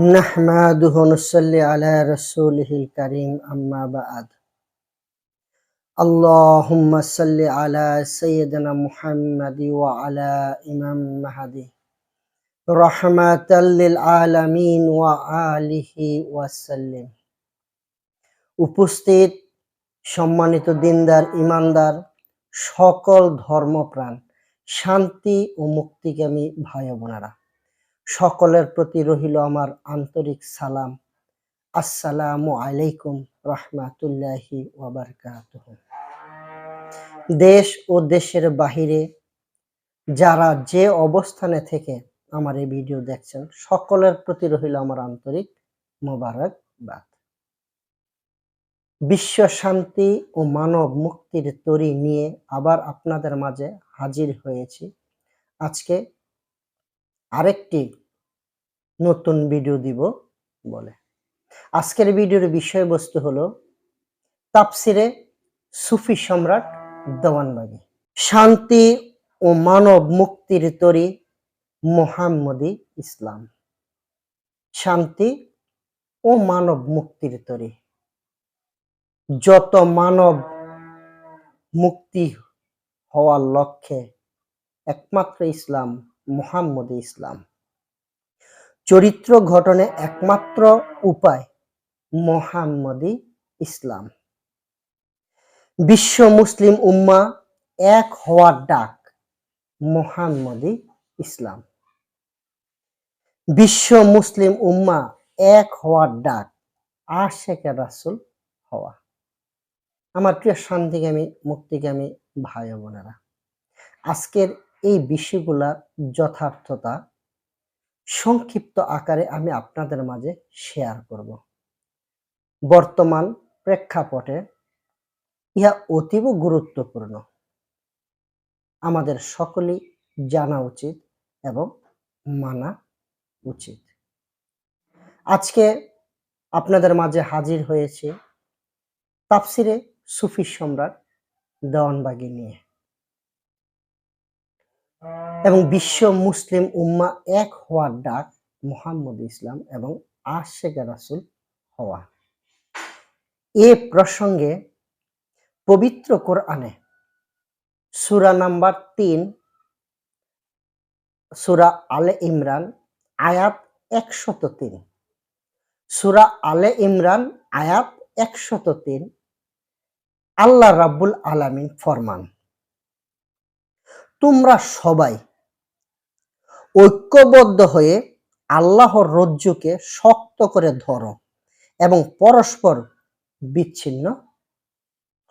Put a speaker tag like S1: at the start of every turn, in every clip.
S1: نحمده ونصلي على رسوله الكريم أما بعد اللهم صل على سيدنا محمد وعلى إمام مهدي رحمة للعالمين وآله وسلم উপস্থিত সম্মানিত দিনদার ইমানদার সকল ধর্মপ্রাণ শান্তি ও মুক্তিকামী ভাই বোনেরা সকলের প্রতি রহিল আমার আন্তরিক সালাম। আসসালামু আলাইকুম রহমাতুল্লাহি দেশ ও দেশের বাহিরে যারা যে অবস্থানে থেকে আমার এই ভিডিও দেখছেন, সকলের প্রতি রহিল আমার আন্তরিক মোবারকবাদ। বিশ্ব শান্তি ও মানব মুক্তির তরি নিয়ে আবার আপনাদের মাঝে হাজির হয়েছি। আজকে আরেকটি নতুন ভিডিও দিব বলে। আজকের ভিডিওর বিষয়বস্তু হলো তাপসিরে সুফি সম্রাট দেওয়ানবাগি শান্তি ও মানব মুক্তির তরি মোহাম্মদী ইসলাম। শান্তি ও মানব মুক্তির তরি। যত মানব মুক্তি হওয়ার লক্ষ্যে একমাত্র ইসলাম মুহাম্মদ ইসলাম। চরিত্র ঘটনে একমাত্র উপায় মোহাম্মদী ইসলাম। বিশ্ব মুসলিম উম্মা এক হওয়ার ডাক মোহাম্মদী ইসলাম। বিশ্ব মুসলিম উম্মা এক হওয়ার ডাক আশেকে রাসুল হওয়া। আমার প্রিয় শান্তিগামী, মুক্তিগামী ভাই বোনেরা, আজকের এই বিষয়গুলা যথার্থতা সংক্ষিপ্ত আকারে আমি আপনাদের মাঝে শেয়ার করব। বর্তমান প্রেক্ষাপটে ইহা অতীব গুরুত্বপূর্ণ। আমাদের সকলেই জানা উচিত এবং মানা উচিত। আজকে আপনাদের মাঝে হাজির হয়েছে তাফসিরে সুফি সম্রাট দেওয়ানবাগি নিয়ে। এবং বিশ্ব মুসলিম উম্মা এক হওয়ার ডাক মোহাম্মদ ইসলাম এবং আশেখ রাসুল হওয়া। এ প্রসঙ্গে পবিত্র কোরআনে সুরা নাম্বার তিন, সুরা আলে ইমরান, আয়াত একশত তিন। সুরা আলে ইমরান, আয়াত একশত তিন। আল্লাহ রাব্বুল আলামিন ফরমান। তোমরা সবাই ঐক্যবদ্ধ হয়ে আল্লাহর রজ্জুকে শক্ত করে ধরো এবং পরস্পর বিচ্ছিন্ন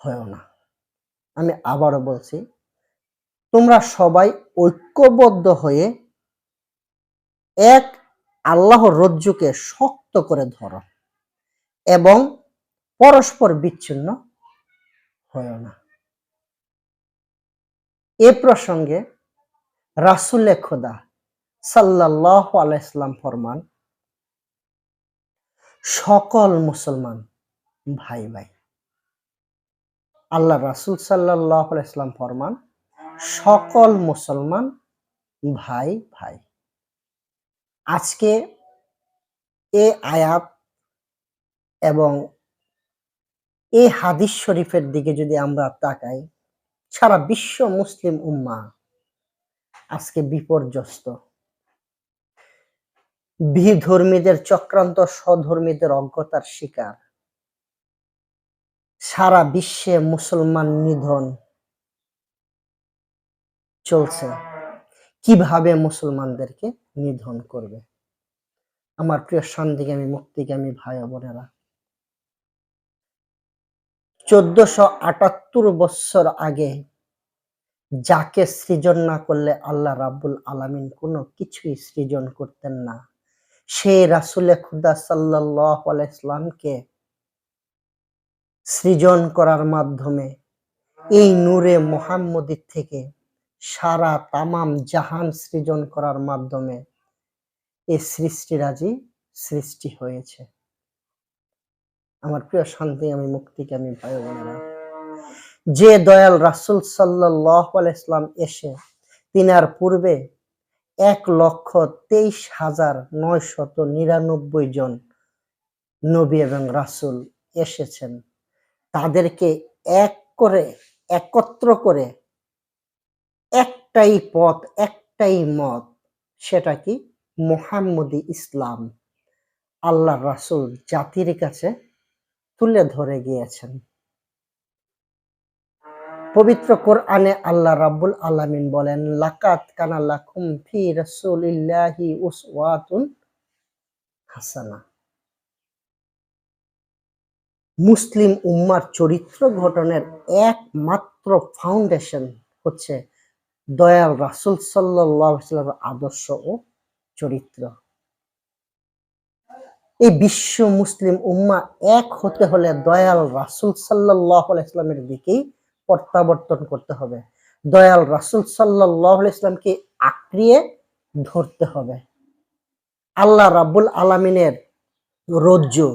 S1: হয় না। আমি আবারও বলছি, তোমরা সবাই ঐক্যবদ্ধ হয়ে এক আল্লাহর রজ্জুকে শক্ত করে ধরো এবং পরস্পর বিচ্ছিন্ন হয় না। এ প্রসঙ্গে রাসুলে খোদা সাল্লাহ আলাইসলাম ফরমান, সকল মুসলমান ভাই ভাই আল্লাহ রাসুল সাল্লাহ আলাইসলাম ফরমান, সকল মুসলমান ভাই ভাই। আজকে এ আয়াত এবং এই হাদিস শরীফের দিকে যদি আমরা তাকাই সারা বিশ্ব মুসলিম উম্মা আজকে বিপর্যস্ত। বিধর্মীদের চক্রান্ত, স্বধর্মীদের অজ্ঞতার শিকার। সারা বিশ্বে মুসলমান নিধন চলছে। কীভাবে মুসলমানদেরকে নিধন করবে? আমার প্রিয় শান্তিগামী, মুক্তিগামী ভাই বোনেরা, চোদ্দশো আটাত্তর বছর আগে যাকে সৃজন না করলে আল্লাহ রাব্বুল আলামিন কোনো কিছুই সৃজন করতেন না। সে রাসুলে খুদা সাল্লাহ ইসলামকে সৃজন করার মাধ্যমে এই নূরে মোহাম্মদীর থেকে সারা তামাম জাহান সৃজন করার মাধ্যমে এই সৃষ্টিরাজি সৃষ্টি হয়েছে। আমার প্রিয় শান্তি, আমি মুক্তিকে আমি ভাই বোনেরা যে দয়াল রাসুল সাল্লাহ ইসলাম এসে তিনার পূর্বে এক লক্ষ তেইশ হাজার নয়শত নিরানব্বই জন নবী এবং রাসূল এসেছেন। তাদেরকে এক করে, একত্র করে একটাই পথ, একটাই মত, সেটা কি? মোহাম্মদী ইসলাম। আল্লাহ রাসূল জাতির কাছে তুলে ধরে গিয়েছেন। পবিত্র কোরআনে আল্লাহ রাব্বুল আলামিন বলেন লাকাত কানা লাকুম ফি রাসূলিল্লাহি উসওয়াতুন হাসানা। মুসলিম উম্মার চরিত্র গঠনের একমাত্র ফাউন্ডেশন হচ্ছে দয়াল রাসূল আলাইহি আদর্শ ও চরিত্র। এই বিশ্ব মুসলিম উম্মা এক হতে হলে দয়াল রাসূল সাল্লাল্লাহু আলাইহি ওয়াসাল্লামের দিকেই প্রত্যাবর্তন করতে হবে। দয়াল রাসূল সাল্লাল্লাহু আলাইহি ওয়াসাল্লামকে আঁকড়িয়ে ধরতে হবে। আল্লাহ রাব্বুল আলামিনের রজ্জু,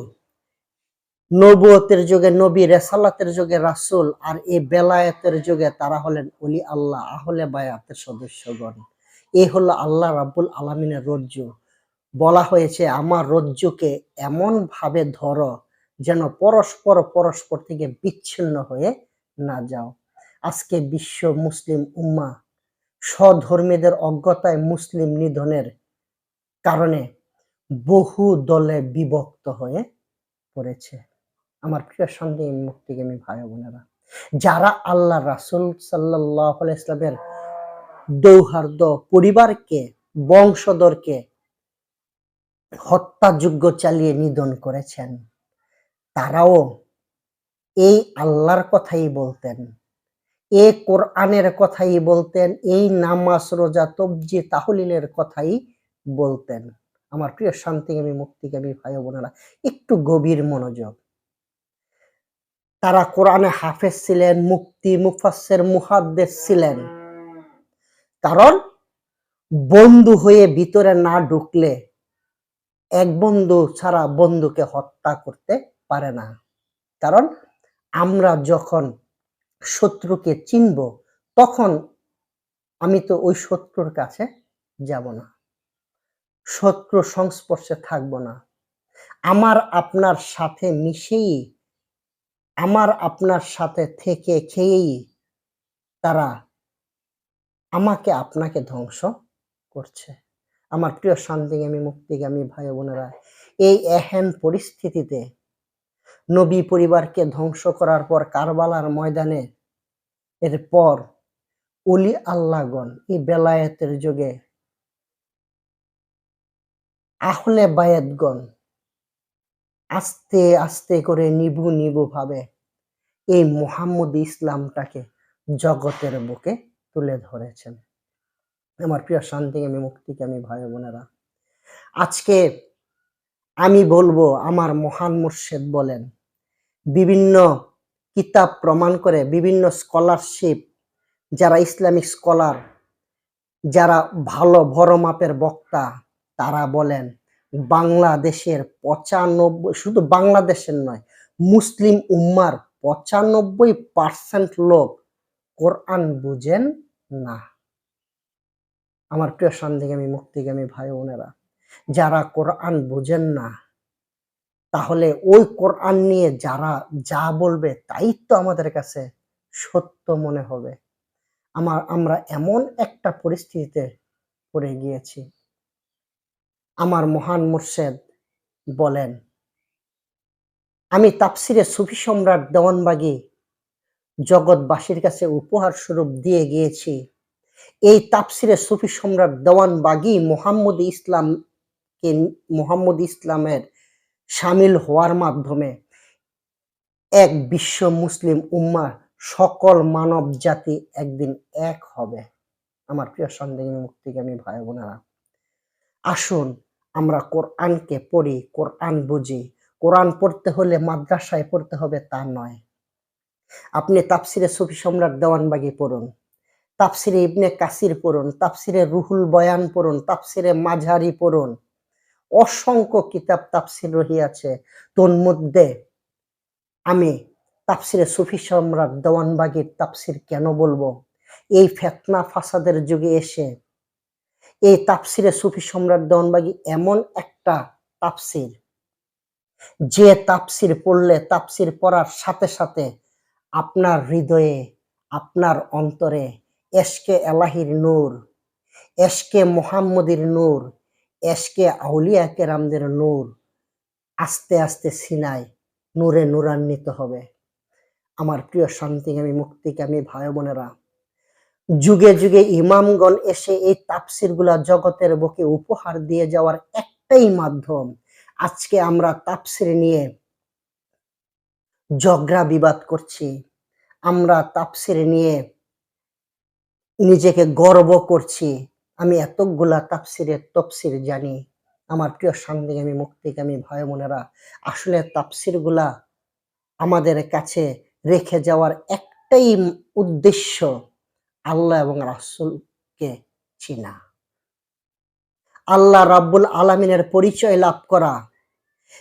S1: নবুয়তের যুগে, নবী রেসালাতের যুগে রাসূল আর এই বেলায়েতের যুগে তারা হলেন অলি আল্লাহ, আহলে বায়াতের সদস্যগণ। এই হলো আল্লাহ রাব্বুল আলামিনের রজ্জু। বলা হয়েছে, আমার রজ্জুকে এমন ভাবে ধরো যেন পরস্পর পরস্পর থেকে বিচ্ছিন্ন হয়ে না যাও। আজকে বিশ্ব মুসলিম উম্মা স্বধর্মীদের অজ্ঞতায় মুসলিম নিধনের কারণে বহু দলে বিভক্ত হয়ে পড়েছে। আমার প্রিয় সন্দেহ মুক্তিগামী ভাই বোনেরা, যারা আল্লাহ রাসুল সাল্লাহ ইসলামের দৌহার্দ পরিবারকে, বংশধরকে হত্যাযোগ্য চালিয়ে নিধন করেছেন, তারাও এই আল্লাহর কথাই বলতেন। এ কোরআনের কথাই বলতেন। এই নামাজ, রোজা, তবজি, তাহলিলের কথাই বলতেন। আমার প্রিয় শান্তিগামী মুক্তিগামী ভাই বোনেরা, একটু গভীর মনোযোগ। তারা কোরআনে হাফেজ ছিলেন মুক্তি মুফাসের মুহাদ্দেস ছিলেন। কারণ বন্ধু হয়ে ভিতরে না ঢুকলে এক বন্ধু ছাড়া বন্ধুকে হত্যা করতে পারে না। কারণ আমরা যখন শত্রুকে চিনব, তখন আমি তো ওই শত্রুর কাছে যাব না। শত্রু সংস্পর্শে থাকব না। আমার আপনার সাথে মিশেই, আমার আপনার সাথে থেকে খেয়েই তারা আমাকে আপনাকে ধ্বংস করছে। আমার প্রিয় শান্তিগামী মুক্তিগামী ভাই বোনেরা এই এহেন পরিস্থিতিতে নবী পরিবারকে ধ্বংস করার পর কারবালার ময়দানে এর পর অলি আল্লাগন এই বেলায়েতের যুগে আহলে বায়াতগণ আস্তে আস্তে করে নিবু নিবু ভাবে এই মোহাম্মদ ইসলামটাকে জগতের বুকে তুলে ধরেছেন। আমার প্রিয় শান্তিগামী মুক্তিগামী ভাই বোনেরা, আজকে আমি বলব, আমার মহান মুর্শেদ বলেন বিভিন্ন কিতাব প্রমাণ করে বিভিন্ন স্কলারশিপ যারা ইসলামিক স্কলার যারা ভালো বড় মাপের বক্তা, তারা বলেন বাংলাদেশের পঁচানব্বই, শুধু বাংলাদেশের নয়, মুসলিম উম্মার পঁচানব্বই পার্সেন্ট লোক কোরআন বুঝেন না। আমার প্রিয় সন্দিগামী, মুক্তিগামী ভাই বোনেরা যারা কোরআন বুঝেন না তাহলে ওই কোরআন নিয়ে যারা যা বলবে তাই তো আমাদের কাছে সত্য মনে হবে। আমার, আমরা এমন একটা পরিস্থিতিতে পড়ে গিয়েছি। আমার মহান মুর্শেদ বলেন, আমি তাপসিরে সুফি সম্রাট দেওয়ানবাগি জগৎবাসীর কাছে উপহার স্বরূপ দিয়ে গিয়েছি। এই তাপসিরে সুফি সম্রাট দেওয়ানবাগি মোহাম্মদ ইসলামকে মোহাম্মদ ইসলামের সামিল হওয়ার মাধ্যমে এক বিশ্ব মুসলিম উম্মা সকল মানব জাতি একদিন এক হবে। আমার প্রিয় সন্দেহ মুক্তিগামী ভাই বোনেরা, আসুন আমরা কোরআনকে পড়ি, কোরআন বুঝি। কোরআন পড়তে হলে মাদ্রাসায় পড়তে হবে তা নয়। আপনি তাপসিরে সুফি সম্রাট দেওয়ানবাগি পড়ুন তাপসিরে ইবনে কাসির পড়ুন তাপসিরে রুহুল বয়ান পড়ুন তাপসিরে মাঝারি পড়ুন অসংখ্য কিতাব তাপসির রহিয়াছে। তোর মধ্যে আমি তাপসিরে সুফি সম্রাট দেওয়ানবাগির তাপসির কেন বলব? এই ফেতনা ফাসাদের যুগে এসে এই তাপসিরে সুফি সম্রাট দেওয়ানবাগি এমন একটা তাপসির যে তাপসির পড়লে তাপসির পড়ার সাথে সাথে আপনার হৃদয়ে, আপনার অন্তরে এশকে এলাহির নূর, এশকে মোহাম্মদীর নূর এশকে আউলিয়া কেরামদের নূর আস্তে আস্তে সিনায় নূরে নূরান্বিত হবে। আমার প্রিয় শান্তিকামী মুক্তিকামী ভাই বোনেরা, যুগে যুগে ইমামগণ এসে এই তাপসিরগুলা জগতের বুকে উপহার দিয়ে যাওয়ার একটাই মাধ্যম। আজকে আমরা তাপসির নিয়ে ঝগড়া বিবাদ করছি। আমরা তাপসির নিয়ে নিজেকে গর্ব করছি। আমি এতগুলা তাপসিরের তফসির জানি। আমার প্রিয় শান্তিকামী মুক্তিকামী ভাই বোনেরা আসলে তাপসিরগুলা আমাদের কাছে রেখে যাওয়ার একটাই উদ্দেশ্য আল্লাহ এবং রাসুলকে চিনা। আল্লাহ রাব্বুল আলমিনের পরিচয় লাভ করা।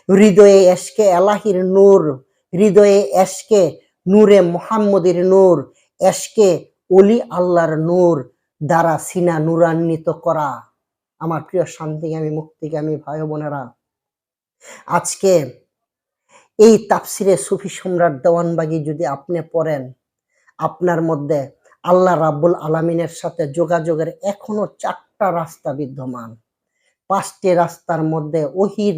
S1: হৃদয়ে এসকে এলাহির নূর, হৃদয়ে এসকে নূরে মোহাম্মদের নূর এসকে অলি আল্লাহর নূর দ্বারা সিনা নুরান্বিত করা। আমার প্রিয় শান্তিগামী, মুক্তিগামী ভাই বোনেরা, আজকে এই তাফসিরে সুফি সম্রাট দেওয়ানবাগি যদি আপনি পড়েন, আপনার মধ্যে আল্লাহ রাব্বুল আলামিনের সাথে যোগাযোগের এখনও চারটা রাস্তা বিদ্যমান। পাঁচটি রাস্তার মধ্যে ওহির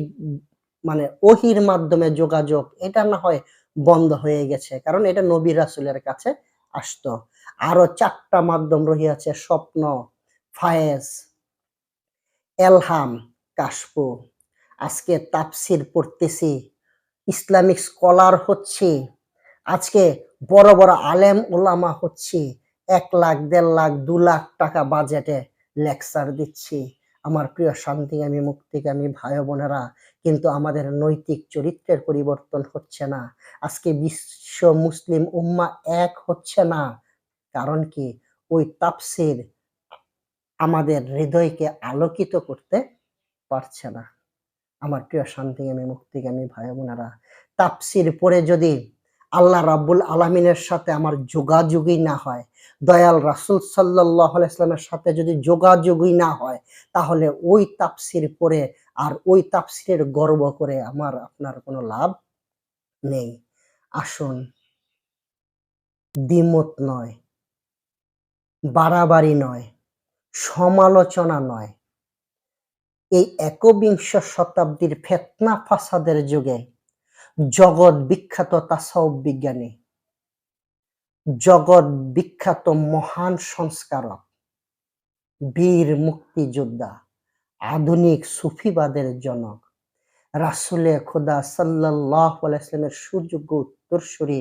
S1: মানে ওহির মাধ্যমে যোগাযোগ, এটা না হয় বন্ধ হয়ে গেছে, কারণ এটা নবী রাসুলের কাছে আসতো। আরও চারটা মাধ্যম রহিয়াছে, স্বপ্ন, ফায়েজ, এলহাম কাশপু আজকে তাপসির পড়তেছি, ইসলামিক স্কলার হচ্ছে, আজকে বড় বড় আলেম ওলামা হচ্ছে, এক লাখ, দেড় লাখ, দু লাখ টাকা বাজেটে লেকচার দিচ্ছি। আমার প্রিয় শান্তিকামী মুক্তিকামী ভাই বোনেরা, কিন্তু আমাদের নৈতিক চরিত্রের পরিবর্তন হচ্ছে না। আজকে বিশ্ব মুসলিম উম্মা এক হচ্ছে না। কারণ কি? ওই তাপসির আমাদের হৃদয়কে আলোকিত করতে পারছে না। আমার প্রিয় শান্তিগামী মুক্তিগামী ভাই বোনেরা তাপসির পরে যদি আল্লাহ রাব্বুল আলমিনের সাথে আমার যোগাযোগই না হয়, দয়াল রাসুল সাল্লাহ ইসলামের সাথে যদি যোগাযোগই না হয়, তাহলে ওই তাপসির পরে আর ওই তাপসিরের গর্ব করে আমার আপনার কোনো লাভ নেই। আসুন, দ্বিমত নয়। বাড়াবাড়ি নয়, সমালোচনা নয়। এই একবিংশ শতাব্দীর ফেতনা ফাসাদের যুগে জগৎ বিখ্যাত তাসাউব বিজ্ঞানী, জগৎ বিখ্যাত মহান সংস্কারক, বীর মুক্তিযোদ্ধা, আধুনিক সুফিবাদের জনক। রাসুলে খোদা সাল্লাহ সুযোগ্য উত্তরসূরি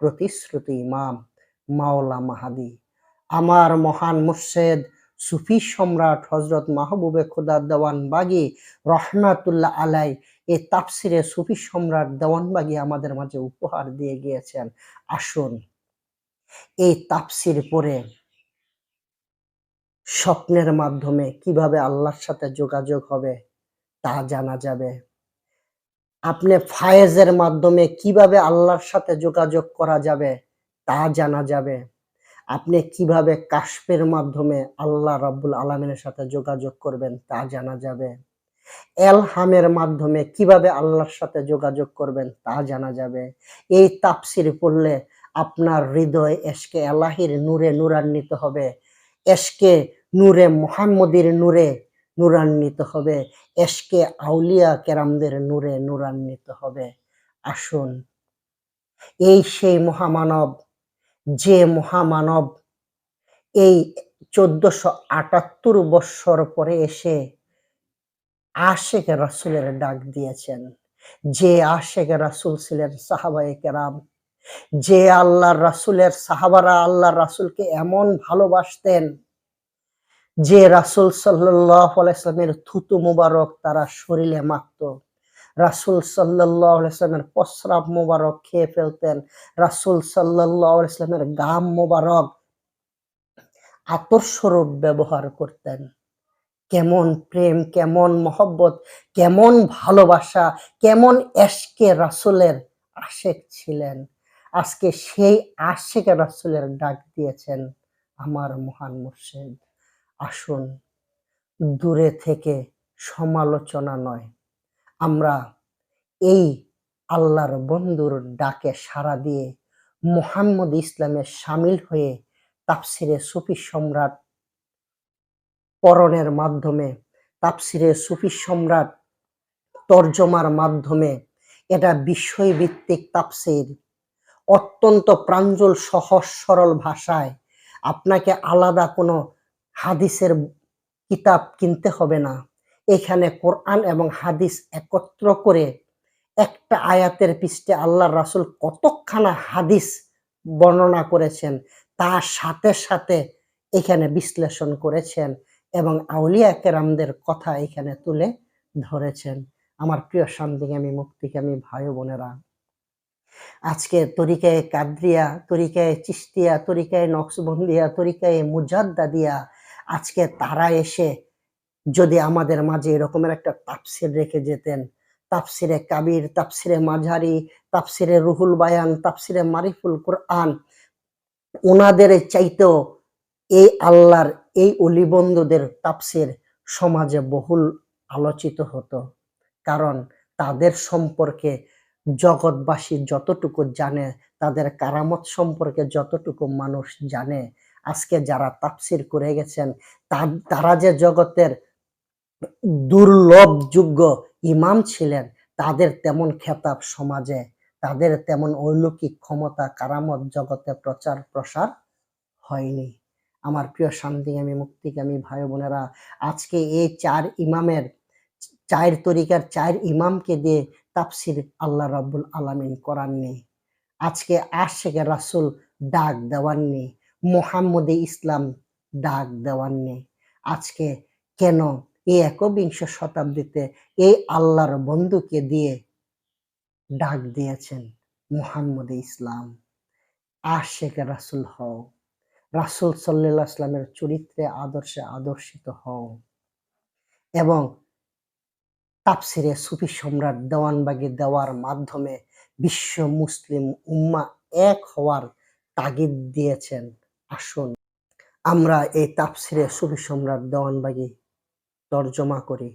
S1: প্রতিশ্রুতি ইমাম মাওলা মাহাদি। আমার মহান মুর্শেদ সুফি সম্রাট হজরত মাহবুবে খোদা দেওয়ান বাগি রহমাতুল্লাহ আলাই এই তাপসিরে সুফি সম্রাট দেওয়ান বাগি আমাদের মাঝে উপহার দিয়ে গিয়েছেন। আসুন এই তাপসির পরে স্বপ্নের মাধ্যমে কীভাবে আল্লাহর সাথে যোগাযোগ হবে তা জানা যাবে। আপনি ফায়েজের মাধ্যমে কীভাবে আল্লাহর সাথে যোগাযোগ করা যাবে তা জানা যাবে। আপনি কীভাবে কাশপের মাধ্যমে আল্লাহ রাব্বুল আলমিনের সাথে যোগাযোগ করবেন তা জানা যাবে। এলহামের মাধ্যমে কীভাবে আল্লাহর সাথে যোগাযোগ করবেন তা জানা যাবে। এই তাপসির পড়লে আপনার হৃদয় এসকে আল্লাহির নূরে নূরান্বিত হবে এসকে নূরে মোহাম্মদের নূরে নূরান্বিত হবে এসকে আউলিয়া কেরামদের নূরে নূরান্বিত হবে। আসুন, এই সেই মহামানব যে মহামানব এই চোদ্দশো আটাত্তর বৎসর পরে এসে আশেক রাসুলের ডাক দিয়েছেন। যে আশেক রাসুল ছিলেন সাহাবায়ে কেরাম, যে আল্লাহ রাসুলের সাহাবারা আল্লাহ রাসুলকে এমন ভালোবাসতেন, যে রাসুল সাল্লাহ আলাইসলামের থুতু মুবারক তারা শরীরে মাখত। রাসুল সাল্লাহ ইসলামের প্রস্রাব মোবারক খেয়ে ফেলতেন। রাসুল সাল্লাহ ইসলামের গাম মোবারক আতর স্বরূপ ব্যবহার করতেন। কেমন প্রেম, কেমন মহব্বত, কেমন ভালোবাসা, কেমন এসকে রাসুলের আশেক ছিলেন। আজকে সেই আশেক রাসুলের ডাক দিয়েছেন আমার মহান মুর্শেদ। আসুন, দূরে থেকে সমালোচনা নয় আমরা এই আল্লাহর বন্ধুর ডাকে সাড়া দিয়ে মোহাম্মদ ইসলামে সামিল হয়ে তাপসিরে সুফি সম্রাট পরনের মাধ্যমে, তাফসিরে সুফি সম্রাট তর্জমার মাধ্যমে এটা বিষয়ভিত্তিক তাফসির অত্যন্ত প্রাঞ্জল, সহজ, সরল ভাষায় আপনাকে আলাদা কোনো হাদিসের কিতাব কিনতে হবে না। এখানে কোরআন এবং হাদিস একত্র করে একটা আয়াতের পৃষ্ঠে আল্লাহ রাসুল কতখানা হাদিস বর্ণনা করেছেন, তার সাথে সাথে এখানে বিশ্লেষণ করেছেন এবং আউলিয়া কেরামদের কথা এখানে তুলে ধরেছেন। আমার প্রিয় শান্তিকামী মুক্তিকামী ভাই বোনেরা, আজকে তরিকায় কাদ্রিয়া তরিকায় চিস্তিয়া তরিকায় নকশবন্দিয়া তরিকায় মুজাদ্দাদিয়া, আজকে তারা এসে যদি আমাদের মাঝে এরকমের একটা তাফসির রেখে যেতেন, তাফসিরে কাবির, তাফসিরে মাঝারি, তাফসিরে রুহুল বায়ান, তাফসিরে মারিফুল কোরআন ওনাদের চাইতেও এই আল্লাহর এই অলিবন্ধুদের তাফসির সমাজে বহুল আলোচিত হতো। কারণ তাদের সম্পর্কে জগৎবাসী যতটুকু জানে, তাদের কারামত সম্পর্কে যতটুকু মানুষ জানে, আজকে যারা তাফসির করে গেছেন তারা যে জগতের দুর্লভযোগ্য ইমাম ছিলেন, তাদের তেমন খেতাব সমাজে, তাদের তেমন অলৌকিক ক্ষমতা কারামত জগতে প্রচার প্রসার হয়নি। আমার প্রিয় শান্তিগামী মুক্তিগামী ভাই বোনেরা, আজকে এই চার ইমামের চায়ের তরিকার চার ইমামকে দিয়ে তাফসির আল্লাহ রাব্বুল আলামিন করাননি। আজকে আশেকে রাসুল ডাক দেওয়াননি, মোহাম্মদে ইসলাম ডাক দেওয়াননি। আজকে কেন এই একবিংশ শতাব্দীতে এই আল্লাহর বন্ধুকে দিয়ে ডাক দিয়েছেন মুহাম্মদ ইসলাম। আশেখ রাসুল হও, রাসুল সাল্লাহ ইসলামের চরিত্রে আদর্শে আদর্শিত হও এবং তাপসিরে সুফি সম্রাট দেওয়ানবাগি দেওয়ার মাধ্যমে বিশ্ব মুসলিম উম্মা এক হওয়ার তাগিদ দিয়েছেন। আসুন, আমরা এই তাপসিরে সুফি সম্রাট দেওয়ানবাগি তর্জমা করি,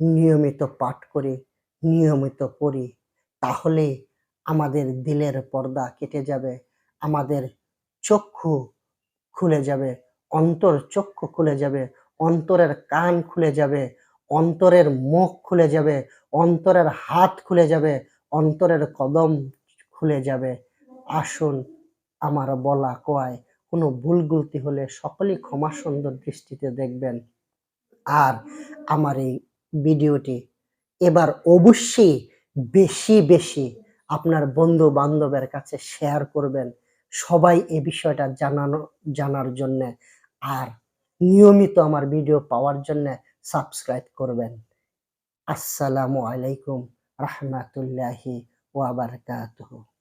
S1: নিয়মিত পাঠ করি, নিয়মিত পড়ি, তাহলে আমাদের দিলের পর্দা কেটে যাবে, আমাদের চক্ষু খুলে যাবে, অন্তর চক্ষু খুলে যাবে, অন্তরের কান খুলে যাবে, অন্তরের মুখ খুলে যাবে, অন্তরের হাত খুলে যাবে, অন্তরের কদম খুলে যাবে। আসুন আমার বলা কোয়ায়, কোনো ভুল গুলতি হলে সকলেই ক্ষমা সুন্দর দৃষ্টিতে দেখবেন। আর আমার এই ভিডিওটি এবার অবশ্যই বেশি বেশি আপনার বন্ধু বান্ধবের কাছে শেয়ার করবেন সবাই এই বিষয়টা জানানো, জানার জন্য আর নিয়মিত আমার ভিডিও পাওয়ার জন্য সাবস্ক্রাইব করবেন। আসসালামু আলাইকুম রহমতুল্লাহি ওয়াবারকাতুহু